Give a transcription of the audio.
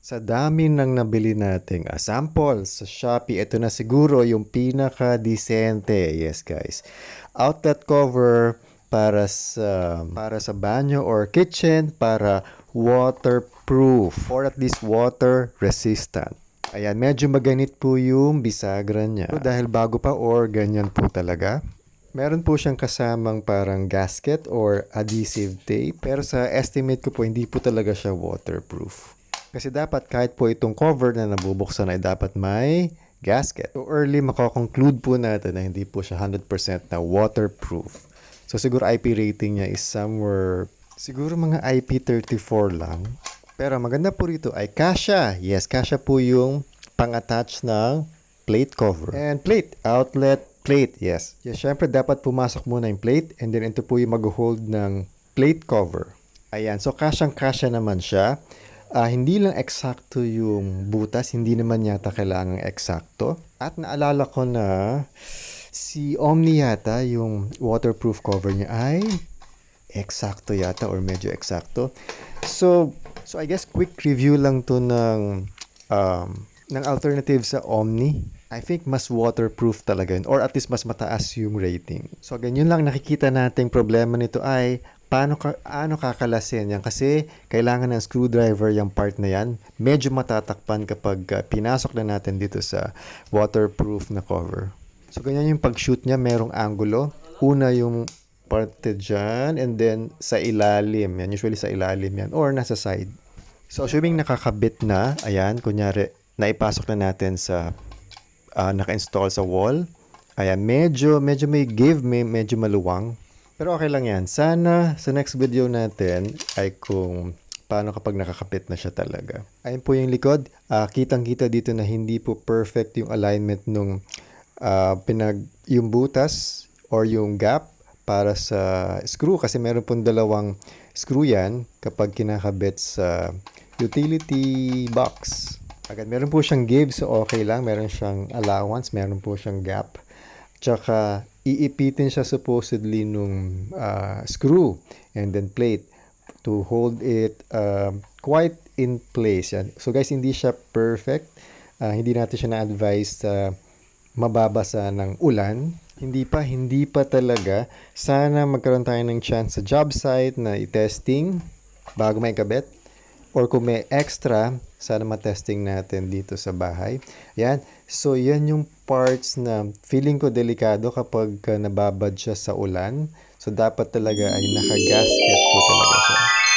Sa dami ng nabili nating ah, samples sa Shopee, ito na siguro yung pinaka-decente. Yes, guys. Outlet cover para sa para sa banyo or kitchen para waterproof or at least water resistant. Ayan, medyo maganit po yung bisagra niya. Dahil bago pa or ganyan po talaga. Meron po siyang kasamang parang gasket or adhesive tape. Pero sa estimate ko po, hindi po talaga siya waterproof. Kasi dapat kahit po itong cover na nabubuksan ay dapat may gasket. So early makakonclude po natin na hindi po siya 100% na waterproof. So siguro IP rating niya is somewhere, siguro mga IP34 lang. Pero maganda po rito ay kasha. Yes, kasha po yung pang-attach ng plate cover. And plate, outlet plate, yes. Yes, syempre dapat pumasok muna yung plate and then ito po yung mag-hold ng plate cover. Ayan, so kasyang-kasya naman siya. Ah, hindi lang eksakto yung butas, hindi naman yata kailangang eksakto. At naalala ko na si Omni yata, yung waterproof cover niya ay eksakto yata or medyo eksakto. So, so I guess quick review lang to ng um, ng alternative sa Omni. I think mas waterproof talaga yun or at least mas mataas yung rating. So ganyan lang nakikita nating problema nito ay paano ka ano kakalasin yan kasi kailangan ng screwdriver yung part na yan. Medyo matatakpan kapag uh, pinasok na natin dito sa waterproof na cover. So ganyan yung pag-shoot niya, merong angulo. Una yung parte dyan and then sa ilalim. Yan, usually sa ilalim yan or nasa side. So assuming nakakabit na, ayan, kunyari naipasok na natin sa uh, naka-install sa wall. Ayan, medyo, medyo may give, may, medyo maluwang. Pero okay lang yan. Sana sa next video natin ay kung paano kapag nakakapit na siya talaga. Ayun po yung likod. Uh, kitang-kita dito na hindi po perfect yung alignment nung uh, pinag yung butas or yung gap para sa screw kasi meron pong dalawang screw yan kapag kinakabit sa utility box. Agad meron po siyang give so okay lang. Meron siyang allowance, meron po siyang gap. Tsaka iipitin siya supposedly nung uh, screw and then plate to hold it uh, quite in place. Yan. So guys, hindi siya perfect. Uh, hindi natin siya na-advise uh, mababasa ng ulan. Hindi pa, hindi pa talaga. Sana magkaroon tayo ng chance sa job site na i-testing bago may kabit. Or kung may extra, sana matesting natin dito sa bahay. Yan. So, yan yung parts na feeling ko delikado kapag nababad siya sa ulan. So, dapat talaga ay naka-gasket po talaga siya.